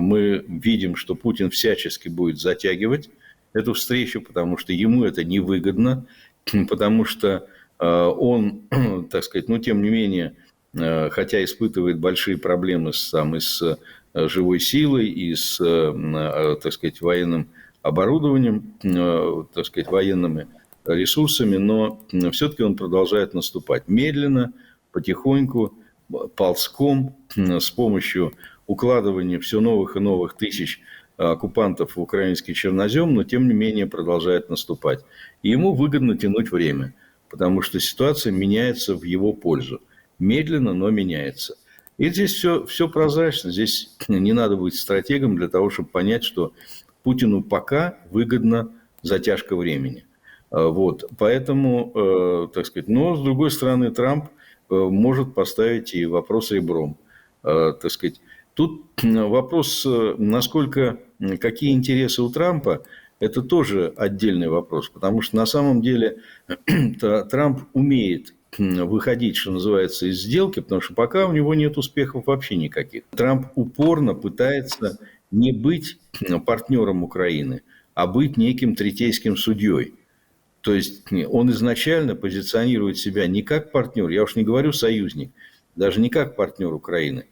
мы видим, что Путин всячески будет затягивать эту встречу, потому что ему это невыгодно, потому что э, он, так сказать, ну, тем не менее, э, хотя испытывает большие проблемы с, там, и с э, живой силой, и с, так сказать, военным оборудованием, так сказать, военными ресурсами, но все-таки он продолжает наступать медленно, потихоньку, ползком, с помощью укладывания все новых и новых тысяч оккупантов в украинский чернозем, но тем не менее продолжает наступать. И ему выгодно тянуть время, потому что ситуация меняется в его пользу. Медленно, но меняется. И здесь все, все прозрачно. Здесь не надо быть стратегом для того, чтобы понять, что Путину пока выгодна затяжка времени. А, вот. Поэтому, э, так сказать, но с другой стороны, Трамп э, может поставить и вопрос ребром. А, так сказать, тут вопрос, э, насколько, какие интересы у Трампа, это тоже отдельный вопрос, потому что на самом деле Трамп умеет выходить, что называется, из сделки, потому что пока у него нет успехов вообще никаких. Трамп упорно пытается не быть партнером Украины, а быть неким третейским судьей. То есть он изначально позиционирует себя не как партнер, я уж не говорю союзник, даже не как партнер Украины.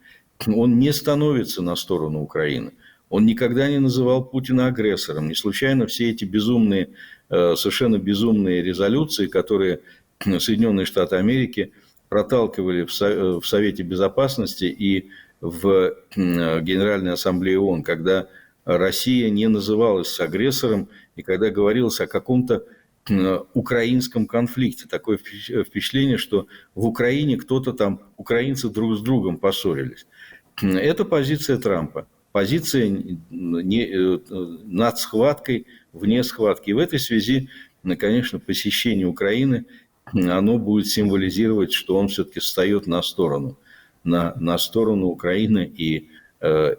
Он не становится на сторону Украины. Он никогда не называл Путина агрессором. Не случайно все эти безумные, э, совершенно безумные резолюции, которые Соединенные Штаты Америки проталкивали в Совете Безопасности и в Генеральной Ассамблее ООН, когда Россия не называлась агрессором и когда говорилось о каком-то украинском конфликте. Такое впечатление, что в Украине кто-то там, украинцы друг с другом поссорились. Это позиция Трампа. Позиция не, э, над схваткой, вне схватки. И в этой связи, конечно, посещение Украины, оно будет символизировать, что он все-таки встает на сторону, на, на сторону Украины и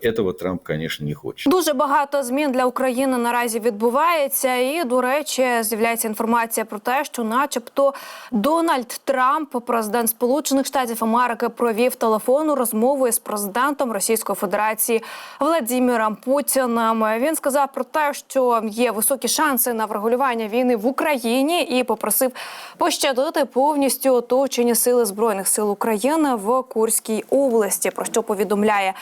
этого Трамп, звісно, не хоче. Дуже багато змін для України наразі відбувається, і до речі, з'являється інформація про те, що, начебто, Дональд Трамп, президент Сполучених Штатів Америки, провів телефонну розмову із президентом Російської Федерації Владимиром Путіним. Він сказав про те, що є високі шанси на врегулювання війни в Україні, і попросив пощадити повністю оточені сили збройних сил України в Курській області. Про що повідомляє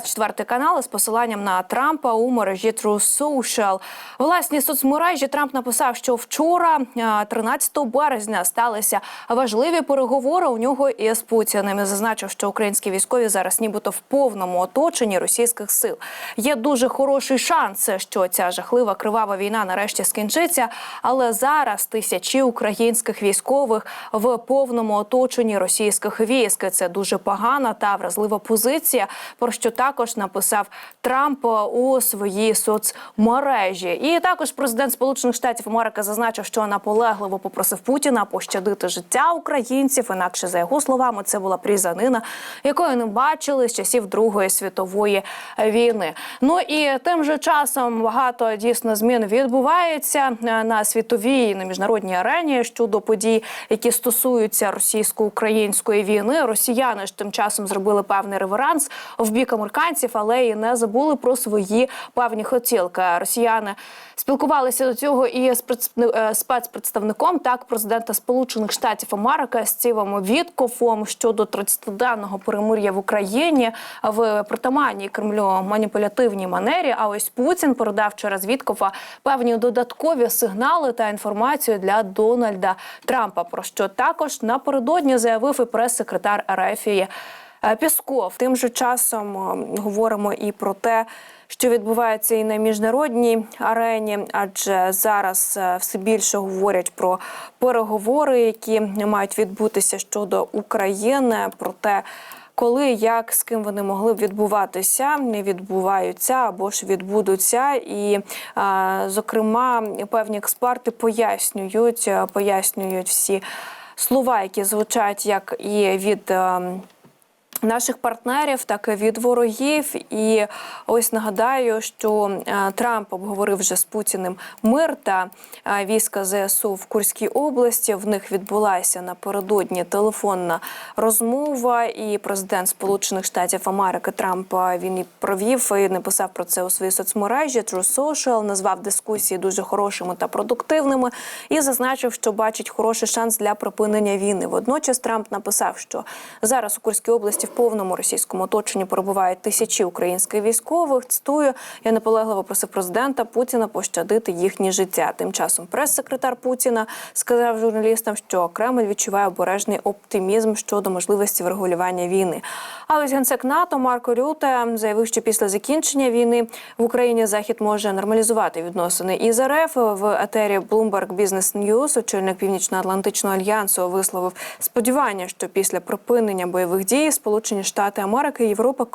24 канал з посиланням на Трампа у мережі True Social. Власні соцмережі Трамп написав, що вчора, 13 березня, сталися важливі переговори у нього із Путіним. І Зазначив, що українські військові зараз, нібито в повному оточенні російських сил. Є дуже хороший шанс, що ця жахлива кривава війна нарешті скінчиться. Але зараз тисячі українських військових в повному оточенні російських військ. Це дуже погана та вразлива позиція. Про що також написав Трамп у своїй соцмережі. І також президент Сполучених Штатів Америки зазначив, що наполегливо попросив Путіна пощадити життя українців. Інакше за його словами, це була прізанина, якої не бачили з часів Другої світової війни. Ну і тим же часом багато дійсно змін відбувається на світовій на міжнародній арені щодо подій, які стосуються російсько-української війни. Росіяни ж тим часом зробили певний реверанс в бік американців американців, але і не забули про свої певні хотілки. Росіяни спілкувалися до цього і з е, спецпредставником так президента Сполучених Штатів Америки Стівом Віткофом щодо 30-денного перемир'я в Україні в притаманній Кремлю маніпулятивній манері. А ось Путін передав через Віткофа певні додаткові сигнали та інформацію для Дональда Трампа. Про що також напередодні заявив і прес-секретар Ерефії Е, Пісков тим же часом е, говоримо і про те, що відбувається і на міжнародній арені, адже зараз е, все більше говорять про переговори, які мають відбутися щодо України, про те. Коли, як, з ким вони могли б відбуватися, не відбуваються або ж відбудуться, і зокрема певні експерти пояснюють, пояснюють всі слова, які звучать як і від. Наших партнерів, так і від ворогів, і ось нагадаю, що е, Трамп обговорив вже з Путіним мир та е, війська ЗСУ в Курській області. В них відбулася напередодні телефонна розмова. І президент Сполучених Штатів Америки Трамп він і провів і написав про це у своїй соцмережі True Social, назвав дискусії дуже хорошими та продуктивними і зазначив, що бачить хороший шанс для припинення війни. Водночас Трамп написав, що зараз у Курській області повному російському оточенні перебувають тисячі українських військових. Цитую, я наполегливо просив президента Путіна пощадити їхнє життя. Тим часом прес-секретар Путіна сказав журналістам, що Кремль відчуває обережний оптимізм щодо можливості врегулювання війни. А ось генсек НАТО Марко Рюте заявив, що після закінчення війни в Україні Захід може нормалізувати відносини із РФ в етері Bloomberg Business News очільник Північно-Атлантичного альянсу висловив сподівання, що після припинення бойових дій Сполучені Штати Америки Європа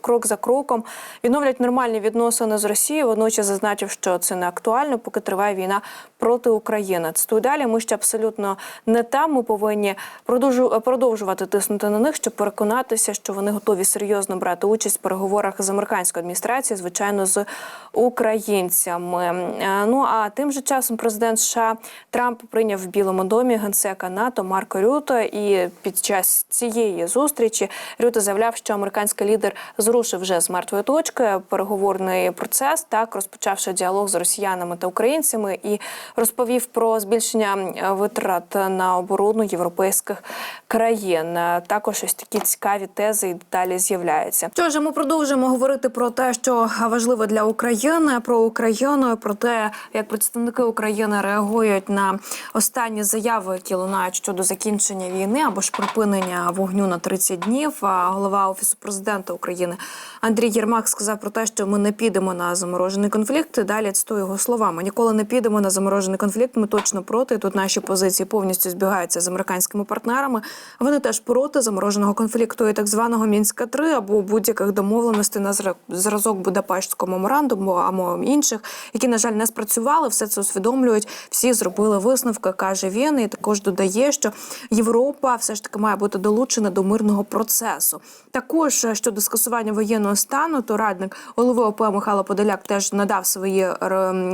крок за кроком відновлять нормальні відносини з Росією. Водночас зазначив, що це не актуально, поки триває війна проти України. Цитую далі. Ми ще абсолютно не там. Ми повинні продовжу- продовжувати тиснути на них, щоб переконатися, що вони готові серйозно брати участь в переговорах з американською адміністрацією, звичайно, з українцями. Е, Ну а тим же часом президент США Трамп прийняв в Білому домі генсека НАТО Марко Рюто. І під час цієї зустрічі Рюто заявляв, що американський лідер зрушив вже з мертвої точки переговорний процес, так розпочавши діалог з росіянами та українцями, і розповів про збільшення витрат на оборону європейських країн. Також ось такі цікаві тези і деталі з'являються. Що ж, ми продовжуємо говорити про те, що важливо для України, про Україну, про те, як представники України реагують на останні заяви, які лунають щодо закінчення війни або ж припинення вогню на 30 днів. Голова офісу президента України Андрій Єрмак сказав про те, що ми не підемо на заморожений конфлікт. Далі цитую його слова. Ми ніколи не підемо на заморожений конфлікт. Ми точно проти. Тут наші позиції повністю збігаються з американськими партнерами. Вони теж проти замороженого конфлікту і так званого мінська 3 або будь-яких домовленостей на зра- зразок Будапештського меморандуму або інших, які на жаль не спрацювали. Все це усвідомлюють. Всі зробили висновки, каже він. І також додає, що Європа все ж таки має бути долучена до мирного процесу. Також е, щодо скасування воєнного стану, то радник голови ОП Михайло Подоляк теж надав свої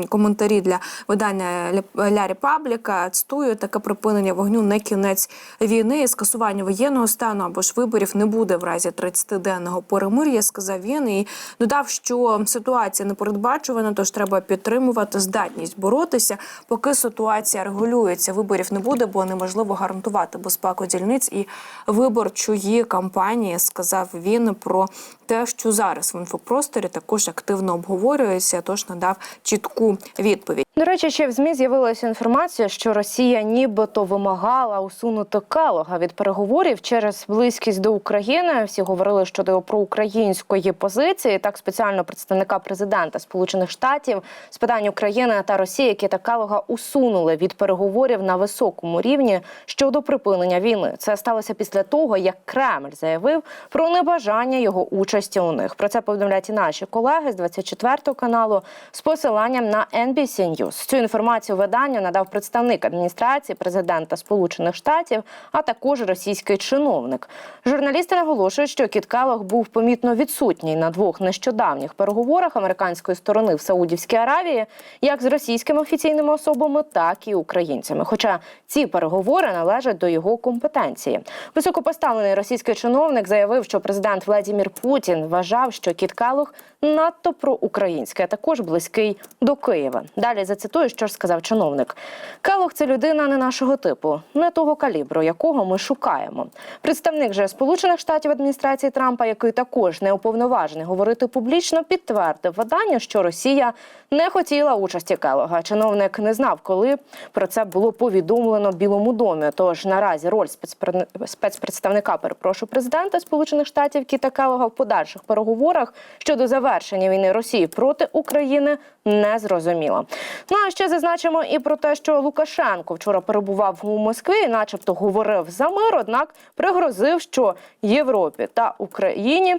коментарі для видання Ля- Репабліка. Цитую, таке припинення вогню не кінець війни. Скасування воєнного стану або ж виборів не буде в разі 30-денного перемир'я. Сказав він і додав, що ситуація не передбачувана, тож треба підтримувати здатність боротися, поки ситуація регулюється. Виборів не буде, бо неможливо гарантувати безпеку дільниць і виборчої кампанії. Сказав він про те, що зараз в інфопросторі також активно обговорюється. Тож надав чітку відповідь. До речі, ще в змі з'явилася інформація, що Росія нібито вимагала усунути Келога від переговорів через близькість до України. Всі говорили щодо проукраїнської позиції. Так, спеціально представника президента Сполучених Штатів з питань України та Росії Кіта Келога усунули від переговорів на високому рівні щодо припинення війни. Це сталося після того, як Кремль заявив про небажання його участі у них. Про це повідомляють і наші колеги з 24 каналу з посиланням на NBC News. Цю інформацію виданню надав представник адміністрації президента Сполучених Штатів, а також російський чиновник. Журналісти наголошують, що Кіт Келлог був помітно відсутній на двох нещодавніх переговорах американської сторони в Саудівській Аравії, як з російськими офіційними особами, так і українцями. Хоча ці переговори належать до його компетенції. Високопоставлений російський чиновник заявив, що президент Владімір Путін вважав, що Кіт Келлог надто проукраїнський, а також близький до Києва. Далі зацитую, що ж сказав чиновник. Келлог – це людина не нашого типу, не того калібру, якого ми шукаємо. Представник же Сполучених Штатів адміністрації Трампа, який також не уповноважений говорити публічно, підтвердив видання, що Росія не хотіла участі Келлога. Чиновник не знав, коли про це було повідомлено Білому домі. Тож наразі роль спецпре- спецпредставника, перепрошую, президента Сполучених Штатів Кіта Келлога в подальших переговорах щодо завершення війни Росії проти України не зрозуміло. Ну а ще зазначимо і про те, що Лукашенко вчора перебував у Москві, і начебто говорив за мир, однак пригрозив, що Європі та Україні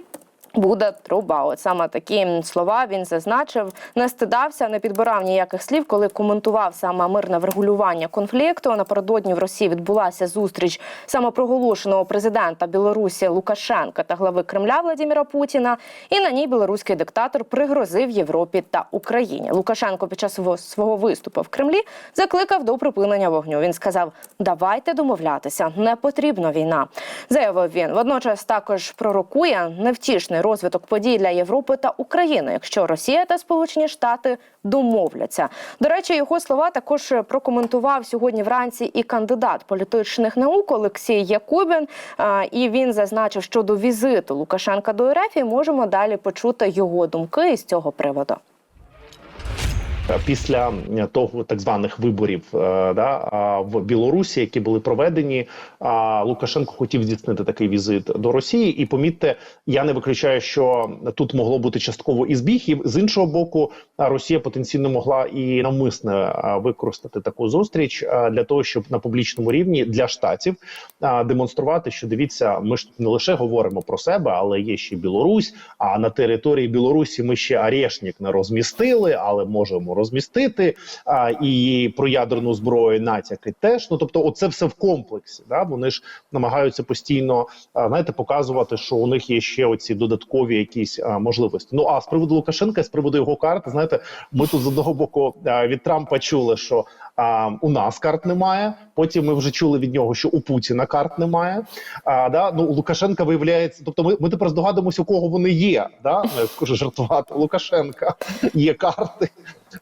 Буде труба. От саме такі слова він зазначив, не стидався, не підбирав ніяких слів, коли коментував саме мирне врегулювання конфлікту. Напередодні в Росії відбулася зустріч самопроголошеного президента Білорусі Лукашенка та глави Кремля Владимира Путіна. І на ній білоруський диктатор пригрозив Європі та Україні. Лукашенко під час свого виступу в Кремлі закликав до припинення вогню. Він сказав: давайте домовлятися, не потрібна війна. Заявив він. Водночас також пророкує невтішний розвиток подій для Європи та України, якщо Росія та Сполучені Штати домовляться. До речі, його слова також прокоментував сьогодні вранці і кандидат політичних наук Олексій Якубін. І він зазначив, що до візиту Лукашенка до РФ і можемо далі почути його думки із цього приводу. Е, після е, того так званих виборів е, да, в Білорусі, які були проведені, Лукашенко хотів здійснити такий візит до Росії. І помітьте, я не виключаю, що тут могло бути частково і збіг, і з іншого боку, Росія потенційно могла і навмисне використати таку зустріч для того, щоб на публічному рівні для штатів демонструвати, що дивіться, ми ж не лише говоримо про себе, але є ще Білорусь. А на території Білорусі ми ще арешник не розмістили, але можемо розмістити. А, і про ядерну зброю натяки теж. Ну тобто, оце все в комплексі. Да? Вони ж намагаються постійно а, знаєте, показувати, що у них є ще оці додаткові якісь а, можливості. Ну а з приводу Лукашенка, з приводу його карти, знаєте, ми тут з одного боку а, від Трампа чули, що а, у нас карт немає. Потім ми вже чули від нього, що у Путіна карт немає. А, да? ну, Лукашенка виявляється, тобто ми, ми тепер здогадуємося, у кого вони є. Да? Ну, я скажу жартувати. Лукашенка є карти.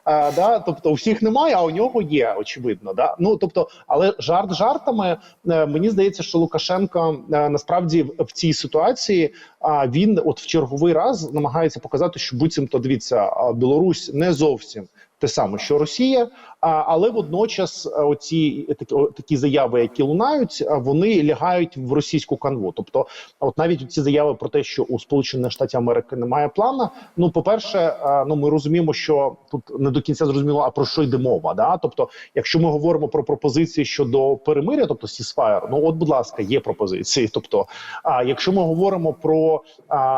А, да? Тобто у всіх немає, а у нього є, очевидно. Да? Ну тобто, але жарт жартами е, мені здається, що Лукашенко е, насправді в цій ситуації а він от в черговий раз намагається показати, що буцімто дивіться, Білорусь не зовсім те саме, що Росія, але водночас оці такі, заяви, які лунають, вони лягають в російську канву. Тобто, от навіть ці заяви про те, що у Сполучених Штатів Америки немає плану. Ну, по перше, ну ми розуміємо, що тут не до кінця зрозуміло, а про що йде мова. Да? Тобто, якщо ми говоримо про пропозиції щодо перемиря, тобто сісфаєр, ну от, будь ласка, є пропозиції. Тобто, а якщо ми говоримо про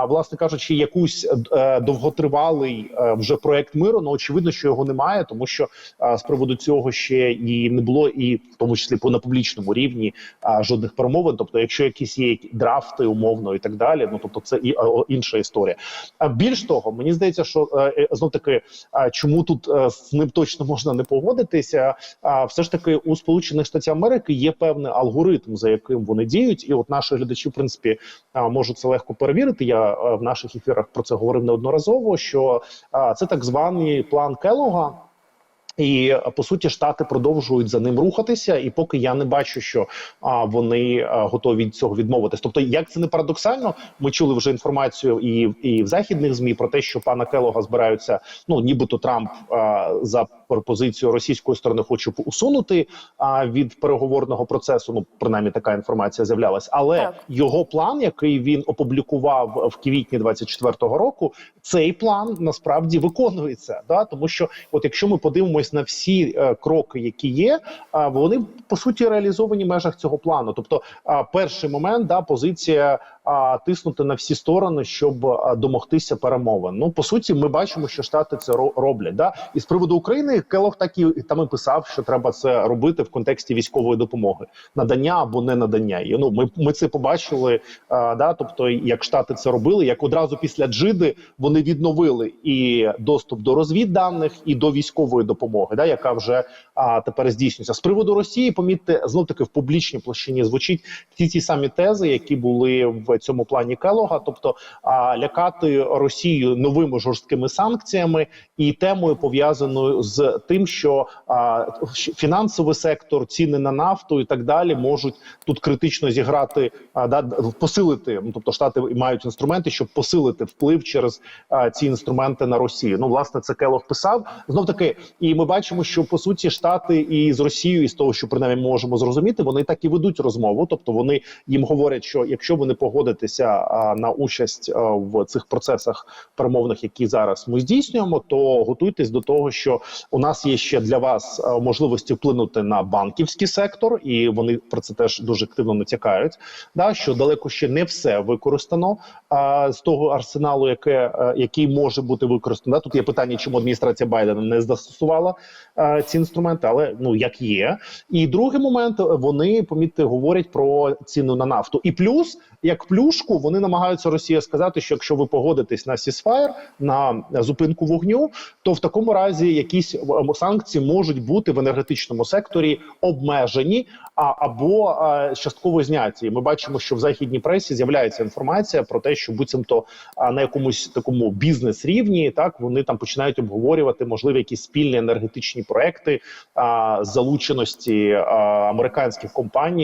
власне кажучи, якусь е, довготривалий е, вже проект миру, ну очевидно, що його немає, тому що а, приводу цього ще і не було, і в тому числі по на публічному рівні а, жодних перемовин. Тобто, якщо якісь є драфти умовно і так далі, ну тобто це і а, інша історія. А більш того, мені здається, що е, знов таки, а, чому тут е, з ним точно можна не погодитися? А все ж таки у Сполучених Штатів Америки є певний алгоритм, за яким вони діють, і от наші глядачі, в принципі, а, можуть це легко перевірити. Я е, в наших ефірах про це говорив неодноразово. Що а, це так званий план Келога. І по суті, штати продовжують за ним рухатися, і поки я не бачу, що а, вони а, готові від цього відмовитись. Тобто, як це не парадоксально, ми чули вже інформацію і, і в західних змі про те, що пана Келога збираються. Ну нібито Трамп а, за пропозицію російської сторони хоче усунути а, від переговорного процесу. Ну принаймні така інформація з'являлась, але Так. його план, який він опублікував в квітні 24-го року, цей план насправді виконується. Да, тому що, от якщо ми подивимось на всі е, кроки, які є, а вони по суті реалізовані в межах цього плану. Тобто, а, перший момент да позиція. А тиснути на всі сторони, щоб домогтися перемовин. Ну по суті, ми бачимо, що штати це роблять. Да, і з приводу України Келох так і там і писав, що треба це робити в контексті військової допомоги, надання або не надання. І, ну ми, ми це побачили. А, да, тобто, як штати це робили, як одразу після Джиди вони відновили і доступ до розвідданих, і до військової допомоги, да, яка вже а, тепер здійснюється. З приводу Росії, помітьте, знов таки в публічній площині звучить ті ті самі тези, які були в цьому плані Келога, тобто а, лякати Росію новими жорсткими санкціями і темою пов'язаною з тим, що а, фінансовий сектор, ціни на нафту і так далі можуть тут критично зіграти, а, да, посилити. Ну тобто штати мають інструменти, щоб посилити вплив через а, ці інструменти на Росію. Ну, власне, це Келог писав знов таки, і ми бачимо, що по суті штати і з Росією, і з того, що принаймні можемо зрозуміти, вони так і ведуть розмову. Тобто вони їм говорять, що якщо ви не погодите погодитися на участь в цих процесах перемовних, які зараз ми здійснюємо, то готуйтесь до того, що у нас є ще для вас можливості вплинути на банківський сектор, і вони про це теж дуже активно натякають. Да, що далеко ще не все використано а, з того арсеналу, яке який може бути використано. Да? Тут є питання, чому адміністрація Байдена не застосувала а, ці інструменти, але ну як є. І другий момент вони помітьте говорять про ціну на нафту. І плюс, як плюшку, вони намагаються Росія сказати, що якщо ви погодитесь на сісфаєр, на зупинку вогню, то в такому разі якісь санкції можуть бути в енергетичному секторі обмежені а або а, частково зняті. Ми бачимо, що в західній пресі з'являється інформація про те, що буцімто а, на якомусь такому бізнес рівні так вони там починають обговорювати можливі якісь спільні енергетичні проекти а, залученості а, американських компаній